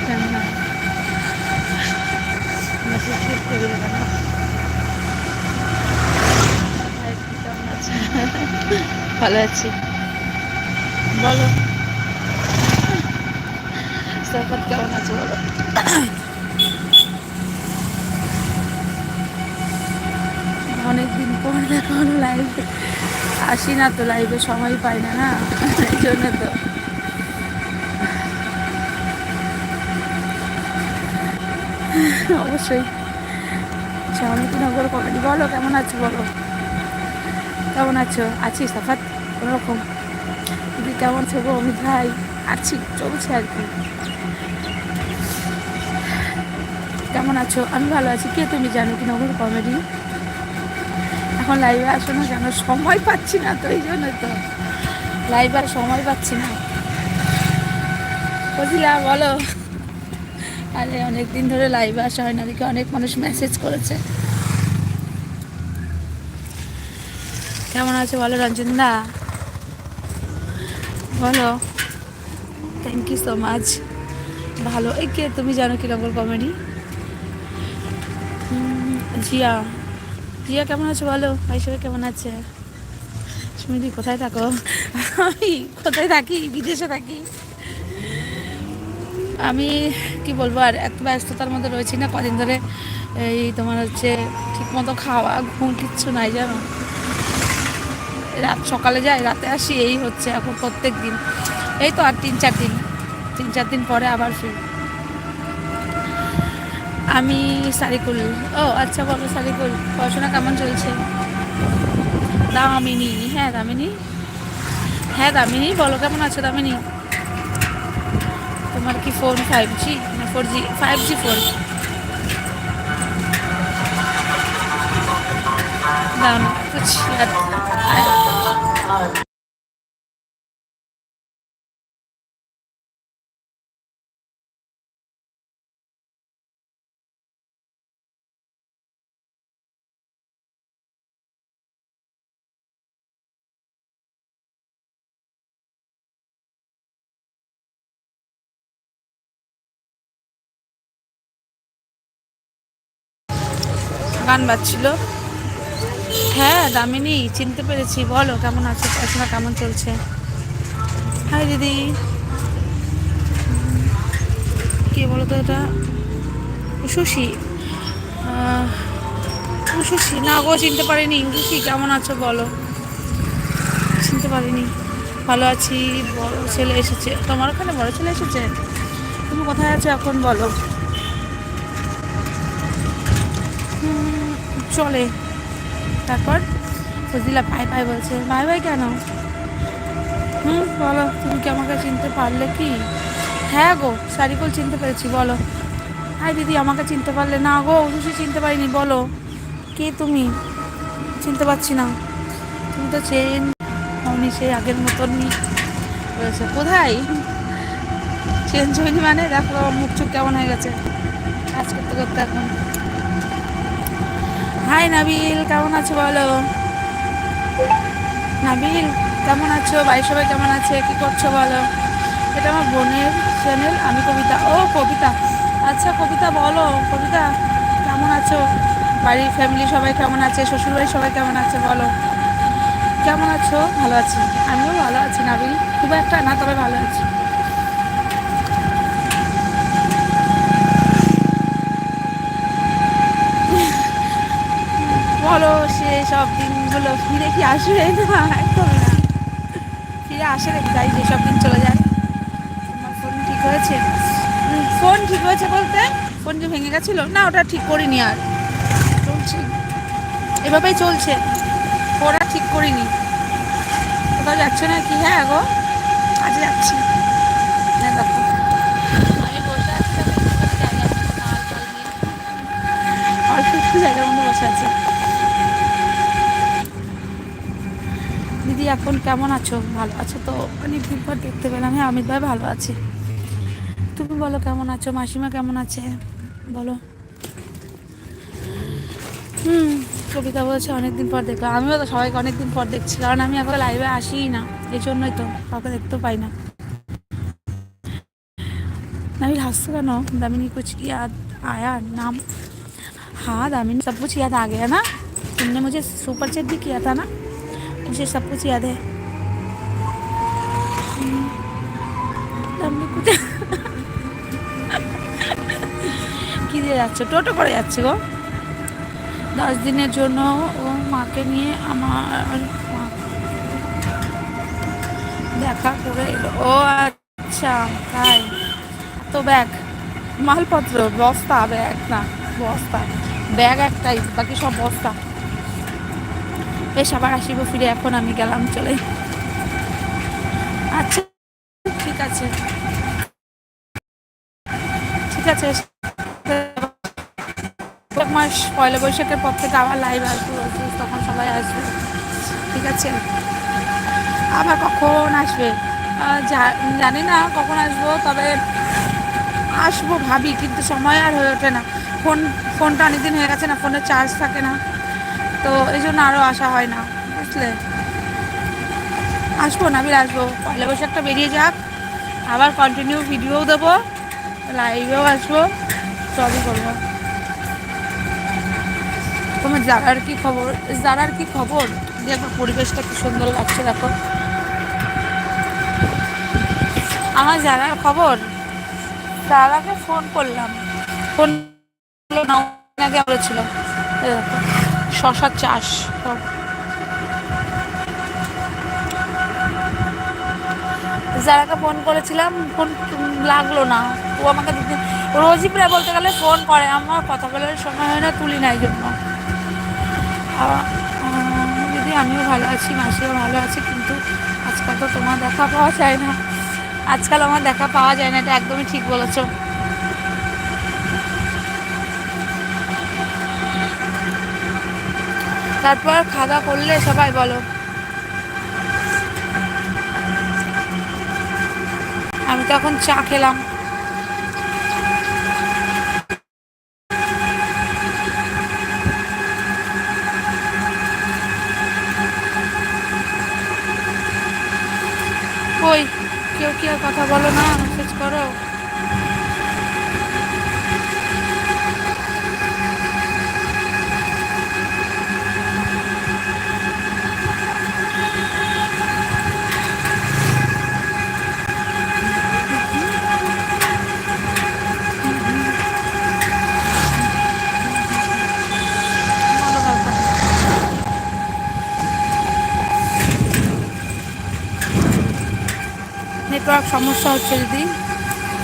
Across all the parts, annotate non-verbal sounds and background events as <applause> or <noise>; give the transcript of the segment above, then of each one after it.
পারছেন না ভালো আছি। বলো। সাফাত কেমন আছে বলো? অনেকদিন পর এখন লাইভে আসি না তো লাইভে সময় পাই না না, এই জন্য তো। <laughs> অবশ্যই। শ্যামলীনগর কমেডি বলো কেমন আছো, বলো। কেমন আছো? আছি, সাফাত, কোনোরকম। দিদি কেমন আছো গো? অমিত ভাই, আছি, চলছে আর কি। কেমন আছো? আমি ভালো আছি। কে তুমি জানো কি নগর কমেডি এখন লাইভে আসো না কেন? সময় পাচ্ছি না তো, এই জন্য তো। লাইভে আর সময় পাচ্ছি না। বুঝলা বলো। আরে অনেক দিন ধরে লাইভে আসা হয় না দেখি অনেক মানুষ মেসেজ করেছে। কেমন আছে বলো রঞ্জন? দা বলো। থ্যাংক ইউ সো মাচ ভালো। এই কে, তুমি জানো কি রকম কমেডি জিয়া। জিয়া, কেমন আছো বলো? ভাই সবাই কেমন আছে? সুমিদি কোথায় থাকো? আমি কোথায় থাকি? বিদেশে থাকি? আমি, কি বলব, আর এত ব্যস্ততার মধ্যে রয়েছি না, কদিন ধরে এই তোমার হচ্ছে ঠিকমতো খাওয়া, ঘুম কিচ্ছু নাই, জানো? রাত সকালে যাই, রাতে আসি, এই হচ্ছে এখন প্রত্যেক দিন। এই তো আর তিন চার দিন, তিন চার দিন পরে আবার ফির। আমি সারিকুল, ও আচ্ছা বলো সারিকুল, পড়াশোনা কেমন চলছে? দামিনী হ্যাঁ দামিনী। হ্যাঁ দামিনী, বলো কেমন আছো দামিনী? তোমার কি ফোন ফাইভ জি না ফোর জি ফাইভ জি গান বাজছিল। হ্যাঁ দামিনী, চিনতে পেরেছি। বলো, কেমন আছো? পড়াশোনা কেমন চলছে? হাই, দিদি। কে বলো তো এটা? সুশি। সুশি। না, গো, চিনতে পারিনি। সুশি, কেমন আছো? বলো। চিনতে পারিনি। ভালো আছি। বড় ছেলে এসেছে। তোমার ওখানে বড় ছেলে এসেছে? তুমি কোথায় আছো এখন? বলো হুম, চলে। তারপর ফজিলা পাই পাই বলছে ভাই ভাই কেন? হুম, বলো, তুমি কি আমাকে চিনতে পারলে কি? হ্যাঁ গো, সারিকুল চিনতে পেরেছি, বলো। হাই দিদি, আমাকে চিনতে পারলে না গো উজুসি চিনতে পারিনি, বলো। কে তুমি? চিনতে পারছি না। তুমি তো চেন হওনি সেই আগের মতনই রয়েছে কোথায়? চেঞ্জ হয়নি মানে দেখো মুখ চুখ কেমন হয়ে গেছে। কাজ করতে করতে এখন। হাই নাবিল, কেমন আছো বলো? নাবিল, কেমন আছো? বাড়ির সবাই কেমন আছে? কি করছ বলো? এটা আমার বোনের চ্যানেল আমি কবিতা। ও, কবিতা। আচ্ছা কবিতা বলো। কবিতা, কেমন আছো? বাড়ির ফ্যামিলি সবাই কেমন আছে? শ্বশুরবাড়ির সবাই কেমন আছে বলো? কেমন আছো? ভালো আছি। আমিও ভালো আছি নাবিল। খুব একটা না, তবে ভালো আছি। বলো সে সব দিনগুলো ফিরে কি আসবে? না একদমই না। ফিরে আসে নাকি? তাই যে সব দিন চলে যায়। তোমার ফোন ঠিক হয়েছে? ফোন ঠিক হয়েছে বলতে? ফোন যে ভেঙে গেছিল? না ওটা ঠিক করিনি আর। চলছে। এভাবেই চলছে। ওরা ঠিক করিনি। কোথাও যাচ্ছে না কি হ্যাঁ গো আজ যাচ্ছি। হ্যাঁ দেখো। অল্প একটু জায়গার মধ্যে বসে আছি। দিদি এখন কেমন আছো ভালো আছো তো অনেক দিন পর দেখতে পেলাম হ্যাঁ অমিত ভাই ভালো আছে তুমি বলো কেমন আছো মাসিমা কেমন আছে বলো হুম কবিতা বলছে অনেকদিন পর দেখলাম আমিও তো সবাইকে অনেকদিন পর দেখছি কারণ আমি এখন লাইভে আসিই না এই জন্যই তো কাউকে দেখতেও পাই না আমি হাসছো কেন দামিনী কুচ ইয়াদ আয়া নাম हाँ दामिनी सब कुछ याद आ गया ना तुमने मुझे सुपर चेक भी किया था ना मुझे सब कुछ याद है हम्म, দামিনী কোথায় কী দিয়ে যাচ্ছে টোটো করে যাচ্ছে গো দশ দিনের জন্য ও মাকে নিয়ে আমার মা- দেখা করে এলো ও আচ্ছা তাই তো ব্যাগ মালপত্র বস্তা ব্যাগ না বস্তা ব্যাগ একটাই বাকি সব বস্তা বেশ, আবার আসিব ফিরে, এখন আমি গেলাম, চলে। আচ্ছা ঠিক আছে। ঠিক আছে এক মাস পয়লা বৈশাখের পর থেকে আবার লাইভ আসব, তখন সবাই আসবে। ঠিক আছে? আবার কখন আসবে? জানি না কখন আসব, তবে আসব ভাবি, কিন্তু সময় আর হয়ে ওঠে না। ফোন, ফোনটা অনেকদিন হয়ে গেছে না, ফোনে চার্জ থাকে না। তো এই জন্য আরও আসা হয় না, বুঝলে? আসব নাবিল আসব। পয়লা বৈশাখটা বেরিয়ে যাক, আবার কন্টিনিউ ভিডিও দেবো লাইভেও আসব, সবই করব। তোমার জারার কি খবর? জারার কি খবর? দেখো, পরিবেশটা কি সুন্দর লাগছে, দেখো। আমার জারার খবর জারাকে ফোন করলাম। ফোন আগে বলেছিল। দেখো। শশার চাষ। সব। যারাকে ফোন করেছিলাম ফোন লাগল না। ও আমাকে দিতে রোজই প্রায় বলতে গেলে ফোন করে। আমার কথা বলার সময় হয় না, তুলি নাই জন্য। দিদি, আমিও ভালো আছি, মাসিও ভালো আছে, কিন্তু আজকাল তো তোমার দেখা পাওয়া যায় না। আজকাল আমার দেখা পাওয়া যায় না, এটা একদমই ঠিক বলেছ। তারপর খাওয়া করলে সবাই বলো। আমি তো এখন চা খেলাম। কই কেউ কি আর কথা বলো না মেসেজ করো বলো তারপর। নেটওয়ার্ক সমস্যা হচ্ছে দিদি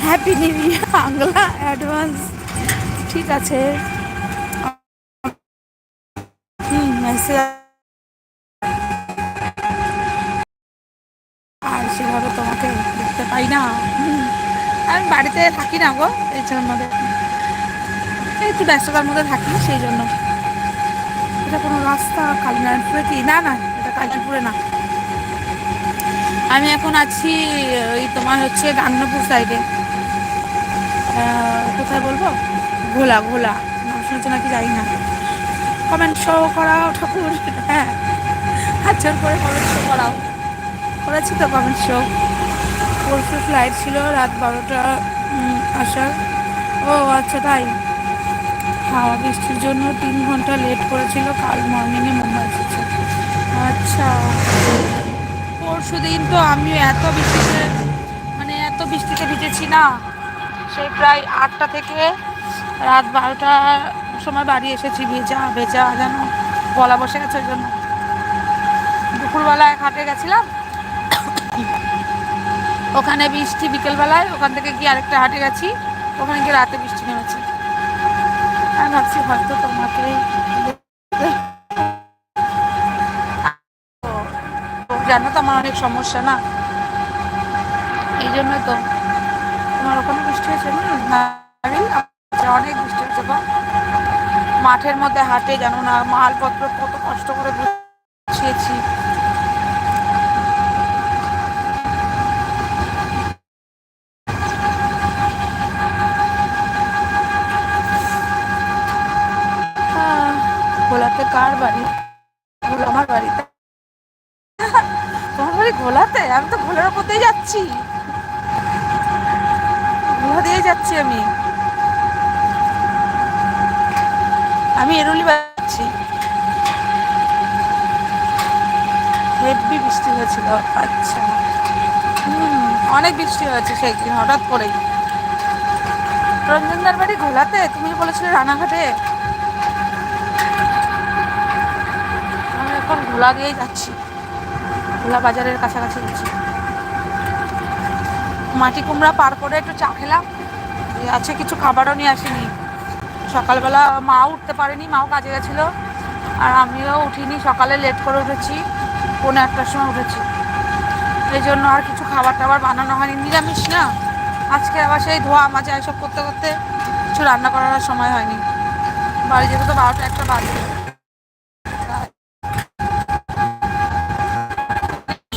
happy new year Bangla advance ঠিক আছে। হুম মেসেজ আর সেভাবে তোমাকে দেখতে পাই না। আমি বাড়িতে থাকি না গো, এই জন্য। একটু ব্যস্ততার মধ্যে থাকি, সেই জন্য। এটা কোনো রাস্তা, কালিনারায়ণপুরে কি? না না, এটা কালিনারায়ণপুরে না। আমি এখন আছি, ওই তোমার হচ্ছে গান্নপুর সাইডে কোথায় বলব? ঘোলা ঘোলা। নাম শুনছো নাকি জানি না। কমেন্ট শো করাও ঠাকুর। হ্যাঁ। হাত জোর করে কমেন্ট শো করাও। করেছি তো কমেন্ট শো পরশু ফ্লাইট ছিল, রাত বারোটা আসার। ও আচ্ছা তাই। হাওয়া বৃষ্টির জন্য তিন ঘণ্টা লেট করেছিল, কাল মর্নিংয়ে মুম্বাই এসেছে। আচ্ছা। পরশু দিন তো আমি এত বৃষ্টিতে মানে এত বৃষ্টিতে ভিজেছি না। সেই প্রায় আটটা থেকে রাত বারোটার সময় বাড়ি এসেছি, ভেজা ভেজা যেন গলা বসে গেছে ওই জন্য। দুপুরবেলায় ঘাটে গেছিলাম। ওখানে বৃষ্টি বিকেলবেলায়, ওখান থেকে গিয়ে আরেকটা হাটে গেছি। ওখানে গিয়ে রাতে বৃষ্টি নেমেছে। আমি ভাবছি হয়তো তোমাকে জানো তো আমার অনেক সমস্যা না? এই জন্য তো তোমার ওখানে বৃষ্টি হয়েছে আচ্ছা, অনেক বৃষ্টি হয়েছে তো মাঠের মধ্যে হাটে জানো না মালপত্র কত কষ্ট করে গুছিয়েছি। আমি এরুলি বাজাচ্ছি হেভি বৃষ্টি হয়েছিল আচ্ছা। অনেক বৃষ্টি হয়েছে সেই দিন হঠাৎ করেই। রঞ্জনদার বাড়ি ঘোলাতে তুমি বলেছিলে রানাঘাটে। আমি এখন ঘোলা দিয়েই যাচ্ছি। ঘোলা বাজারের কাছাকাছি গেছি মাটি কুমড়া পার করে একটু চা খেলাম। আছে কিছু খাবারও নিয়ে আসিনি। সকালবেলা মা উঠতে পারেনি, মাও কাজে গেছিল। আর আমিও উঠিনি, সকালে লেট করে উঠেছি, পৌনে একটার সময় উঠেছি। এই জন্য আর কিছু খাবার টাবার বানানো হয়নি। নিরামিষ না? আজকে আবার সেই ধোয়া মাজা এসব করতে করতে কিছু রান্না করার সময় হয়নি। বাড়ি যেতে তো বারোটা একটা বাজে।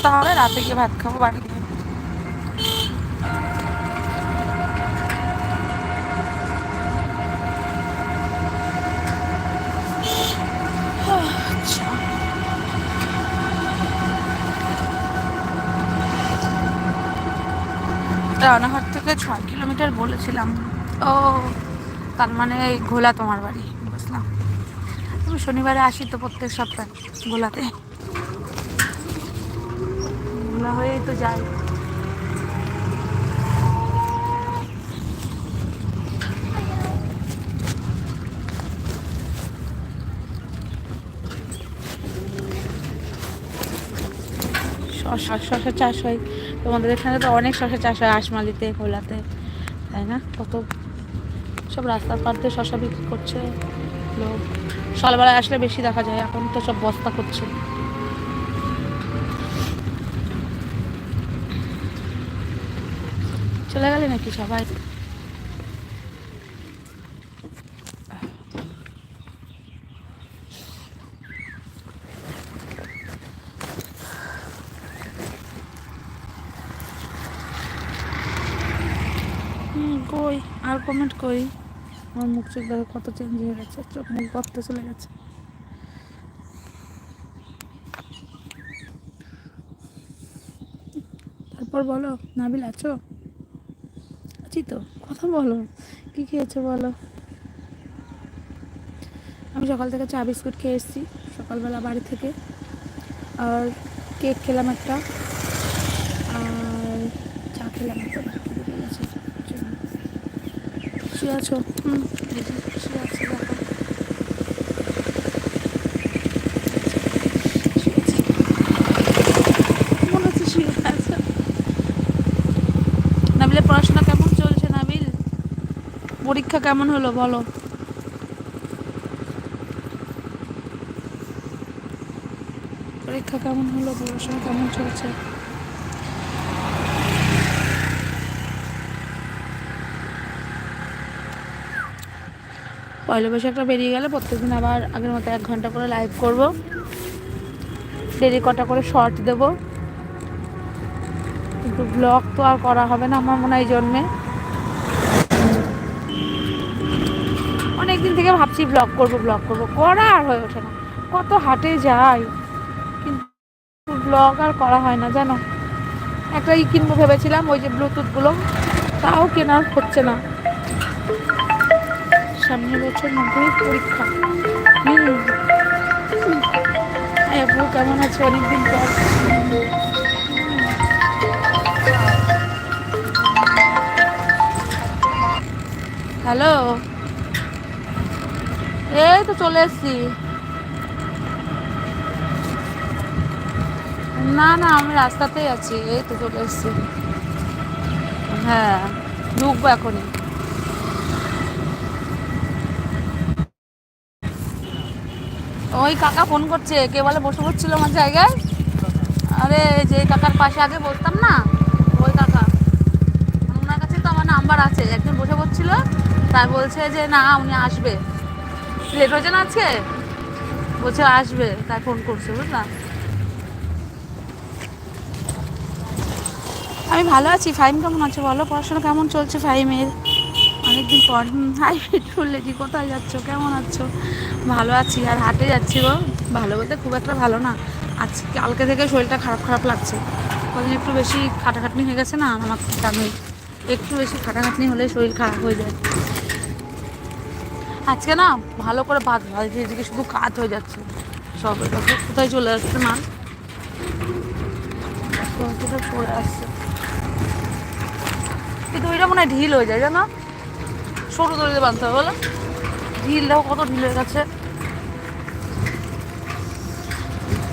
তাহলে রাতে গিয়ে ভাত খাব, বাড়ি গিয়ে আচ্ছা রানাঘাট থেকে ছয় কিলোমিটার বলেছিলাম। ও তার মানে ঘোলা তোমার বাড়ি, বুঝলাম। আমি শনিবারে আসি তো প্রত্যেক সপ্তাহে ঘোলাতে। ঘোলা হয়েই তো যাই শশা শশা চাষ হয়। তোমাদের এখানে তো অনেক শশা চাষ হয় আশমালিতে খোলাতে তাই না? কত সব রাস্তার দিয়ে শশা বিক্রি করছে লোক। সকালবেলায় আসলে বেশি দেখা যায়, এখন তো সব বস্তা করছে। চলে গেলে নাকি সবাই হুম কই? আর কমেন্ট কই? আমার মুখ চোখ দেখো কত চেঞ্জ হয়ে গেছে, চোখ মুখ করতে চলে গেছে। তারপর বলো, নাবিল আছো? আছি তো, কথা বলো, কি খেয়েছো বলো? আমি সকাল থেকে চা, বিস্কুট খেয়ে এসেছি, সকালবেলা বাড়ি থেকে। আর কেক খেলাম একটা, আর চা খেলাম। শুয়ে আছো। পড়াশোনা কেমন চলছে নাবিল? পরীক্ষা কেমন হলো বলো? পরীক্ষা কেমন হলো? পড়াশোনা কেমন চলছে? পয়লা বৈশাখটা বেরিয়ে গেলে প্রত্যেকদিন আবার আগের মতো এক ঘণ্টা করে লাইভ করব। ডেলি কটা করে শর্ট দেব। কিন্তু ব্লগ তো আর করা হবে না আমার মনে হয় জন্মে অনেকদিন থেকে ভাবছি ব্লগ করব ব্লগ করব। করা আর হয়ে ওঠে না। কত হাটে যাই। কিন্তু ব্লগ আর করা হয় না, জানো? একটা ই কিনবো ভেবেছিলাম, ওই যে ব্লুটুথগুলো তাও কেনা হচ্ছে না। সামনের বছর মাধ্যমিক পরীক্ষা। কেমন আছে? অনেকদিন পর। হ্যালো। এই তো চলে এসছি। না না, আমি রাস্তাতেই আছি। এই তো চলে এসছি। হ্যাঁ ঢুকবো এখনই। ওই কাকা ফোন করছে, কে বলে বসে পড়ছিল আমার জায়গায়। আরে যে কাকার পাশে আগে বসতাম না, ওই কাকা। ওনার কাছে তো আমার নাম্বার আছে, একজন বসে পড়ছিল তার বলছে যে, না, উনি আসবে। লেট হয়েছে না আজকে? বলছে, আসবে। তাই ফোন করছে বুঝলাম আমি ভালো আছি ফাইম কেমন আছে বলো? পড়াশোনা কেমন চলছে ফাইমের অনেকদিন পর হাই লেজি, কোথায় যাচ্ছ? কেমন আছো? ভালো আছি। আর হাটে যাচ্ছি গো। ভালো বলতে খুব একটা ভালো না। আজ কালকে থেকে শরীরটা খারাপ খারাপ লাগছে। কদিন একটু বেশি খাটাখাটনি হয়ে গেছে না, আমার জানোই একটু বেশি খাটাখাটনি হলে শরীর খারাপ হয়ে যায়। আজকে না, ভালো করে ভাত ভাজছে এদিকে শুধু কাত হয়ে যাচ্ছে। সব কোথায় চলে আসছে না? চলে আসছে? কিন্তু ওইটা মনে হয় ঢিল হয়ে যায়, জানো? সরু দড়িতে বাঁধতে হবে, বলো? ঢিল দেখো কত ঢিল হয়ে গেছে।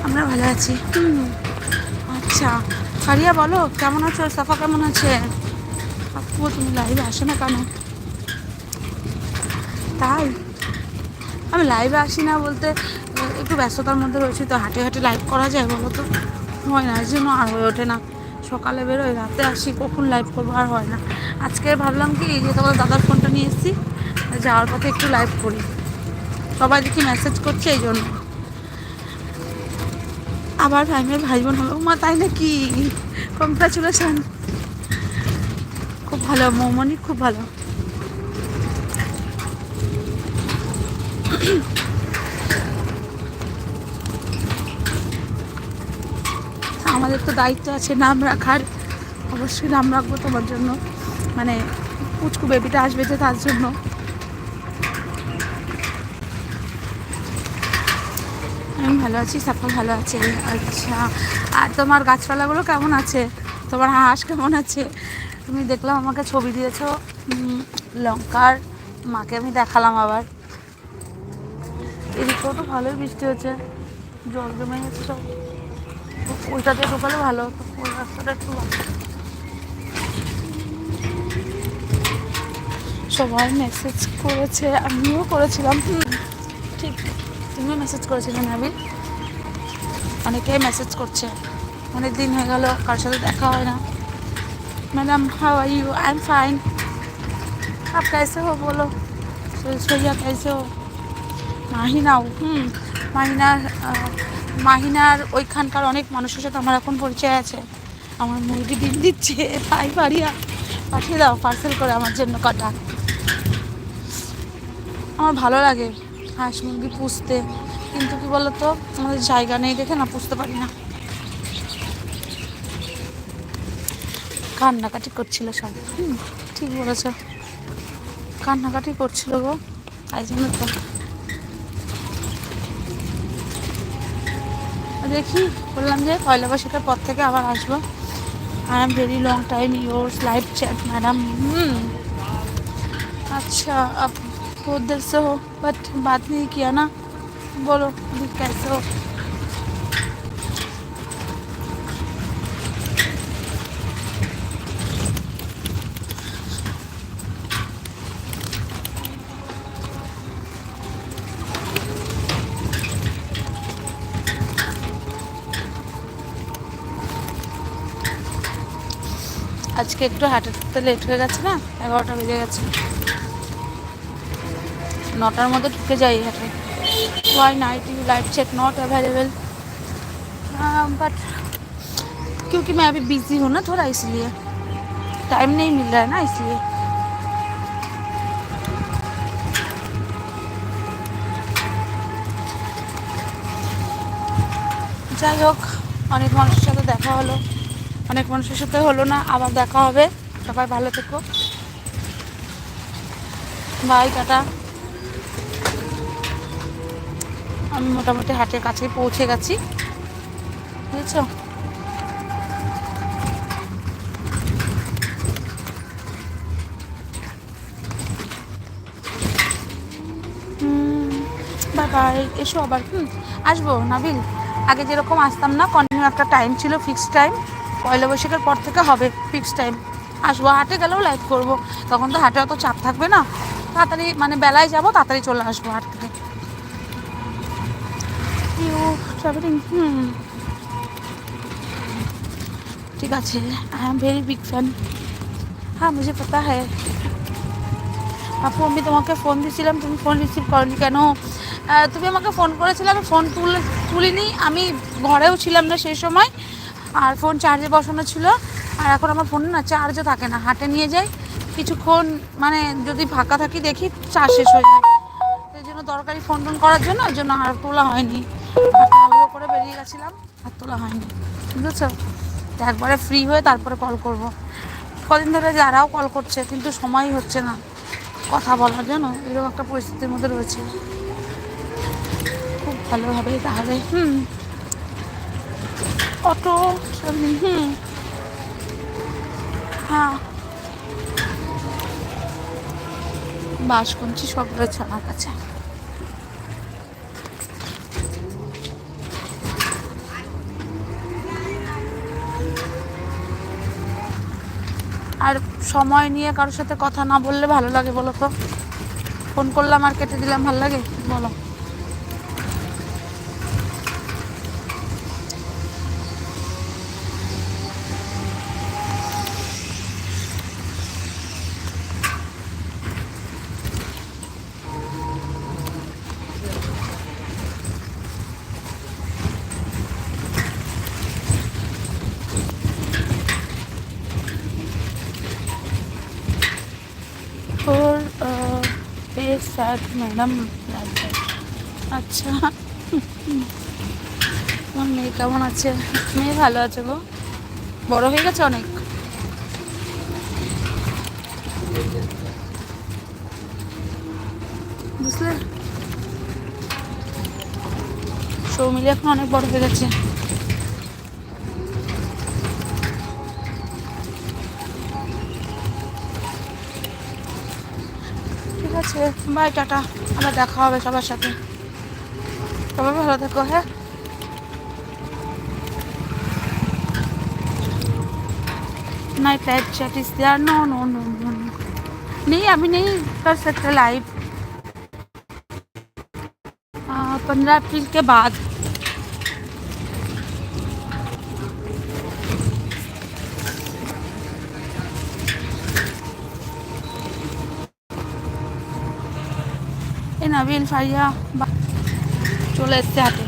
আমরা ভালো আছি। আচ্ছা ফারিয়া বলো, কেমন আছো? সাফা কেমন আছে? আপু, তুমি লাইভে আসো না কেন? তাই? আমি লাইভে আসি না বলতে একটু ব্যস্ততার মধ্যে রয়েছি, তো হাঁটে হাঁটে লাইভ করা যায় বলো তো? হয় না জন্য আর হয়ে ওঠে না। সকালে বেরোই রাতে আসি, কখন লাইভ করব আর হয় না। আজকে ভাবলাম কি যে তোমার দাদার ফোনটা নিয়ে এসেছি, যাওয়ার পথে একটু লাইভ করি। সবাই দেখি মেসেজ করছে, এই জন্য। আবার ভাইমের ভাই বোন হলো মা তাই নাকি? কংগ্রাচুলেশন খুব ভালো, মৌমনি খুব ভালো। আমাদের তো দায়িত্ব আছে নাম রাখার। অবশ্যই নাম রাখব তোমার জন্য। মানে পুচকু বেবিটা আসবে যে তার জন্য। আমি ভালো আছি, সাফা ভালো আছে। আচ্ছা আর তোমার গাছপালাগুলো কেমন আছে? তোমার হাঁস কেমন আছে? তুমি দেখলাম আমাকে ছবি দিয়েছ লঙ্কার। মাকে আমি দেখালাম আবার। এদিকেও তো ভালোই বৃষ্টি হচ্ছে। জল জমে গেছে সব। ওইটা ঢোকালে ভালো হতো। ওই রাস্তাটা একটু সবাই মেসেজ করেছে, আমিও করেছিলাম। ঠিক, তুমিও মেসেজ করেছিলে, নাবিল? অনেকেই মেসেজ করছে। অনেক দিন হয়ে গেল কার সাথে দেখা হয় না। Madam how are you I am fine up কাইসে হো বলো। সৈয়া কাইসে হো মাহিনাও হুম, মাহিনা মাহিনার ওইখানকার অনেক মানুষের সাথে আমার এখন পরিচয় আছে। আমার মুরগি ডিম দিচ্ছে, তাই পারিয়া পাঠিয়ে দাও পার্সেল করে আমার জন্য কটা। আমার ভালো লাগে হাঁস মুরগি পুষতে, কিন্তু কি বলতো, আমাদের জায়গা নেই দেখে না পুষতে পারি না। কান্নাকাটি করছিল সব। ঠিক বলেছ। কান্নাকাটি করছিল গো, তাই জন্য তো। দেখি বললাম যে পয়লা বৈশাখের পর থেকে আবার আসবো I am very long time yours live chat madam अच्छा अब बहुत देर से हो बट बात नहीं किया ना बोलो अभी कैसे हो আজকে একটু হাঁটাতে লেট হয়ে গেছে না এগারোটা বেজে গেছে নটার মধ্যে ঢুকে যাই হাটে why night you light check not available but क्योंकि मैं अभी बिजी हूँ ना थोड़ा इसलिए टाइम नहीं मिल रहा है ना इसलिए যাই হোক অনেক মানুষের সাথে দেখা হলো অনেক মানুষের সাথে হলো না। আবার দেখা হবে। সবাই ভালো থেকো। Bye, ta ta. আমি মোটামুটি হাটের কাছে পৌঁছে গেছি। বুঝেছ? এসো আবার, হুম। আসব, নাবিল। আগে যেরকম আসতাম না, কন্টিনিউ একটা টাইম ছিল ফিক্সড টাইম পয়লা বৈশাখের পর থেকে হবে ফিক্স টাইম আসব, হাটে গেলেও লাইভ করব। তখন তো হাটে অত চাপ থাকবে না। তাড়াতাড়ি মানে বেলায় যাব, তাড়াতাড়ি চলে আসব হাট থেকে। ঠিক আছে I am very big fan হ্যাঁ মুঝে পাতা হ্যাঁ আপু, আমি তোমাকে ফোন দিয়েছিলাম তুমি ফোন রিসিভ করনি কেন? তুমি আমাকে ফোন করেছিলে, আমি ফোন তুলে, তুলিনি। আমি ঘরেও ছিলাম না সেই সময়। আর ফোন চার্জে বসানো ছিল। আর এখন আমার ফোন না চার্জও থাকে না। হাটে নিয়ে যাই। কিছুক্ষণ মানে যদি ফাঁকা থাকি দেখি চার্জ শেষ হয়ে যায়। সেই জন্য দরকারি ফোন টোন করার জন্য ওই জন্য আর তোলা হয়নি। করে বেরিয়ে গেছিলাম, আর তোলা হয়নি। বুঝেছ? তো একবারে ফ্রি হয়ে তারপরে কল করব। কদিন ধরে যারাও কল করছে, কিন্তু সময় হচ্ছে না। কথা বলার জানো এরকম একটা পরিস্থিতির মধ্যে রয়েছে। খুব ভালো হবে তাহলে, হুম। অটো সামনে হুম হ্যাঁ। বাস সব রয়েছে আমার কাছে। আর সময় নিয়ে কারোর সাথে কথা না বললে ভালো লাগে বলো তো? ফোন করলাম আর কেটে দিলাম, ভালো লাগে? বলো ওর স্যাড ম্যাডাম। আচ্ছা। আমার মেয়ে কেমন আছে? মেয়ে ভালো আছে গো। বড় হয়ে গেছে অনেক। বুঝলে? সৌমিলি এখন অনেক বড় হয়ে গেছে। আছে বাই টাটা আবার দেখা হবে সবার সাথে সবাই ভালো থেকো হ্যাঁ night light chat is there no no no no नहीं अभी नहीं कर सकते लाइव पंद्रह अप्रैल के बाद নাবিল ফারিয়া চলে এসছে হাতে।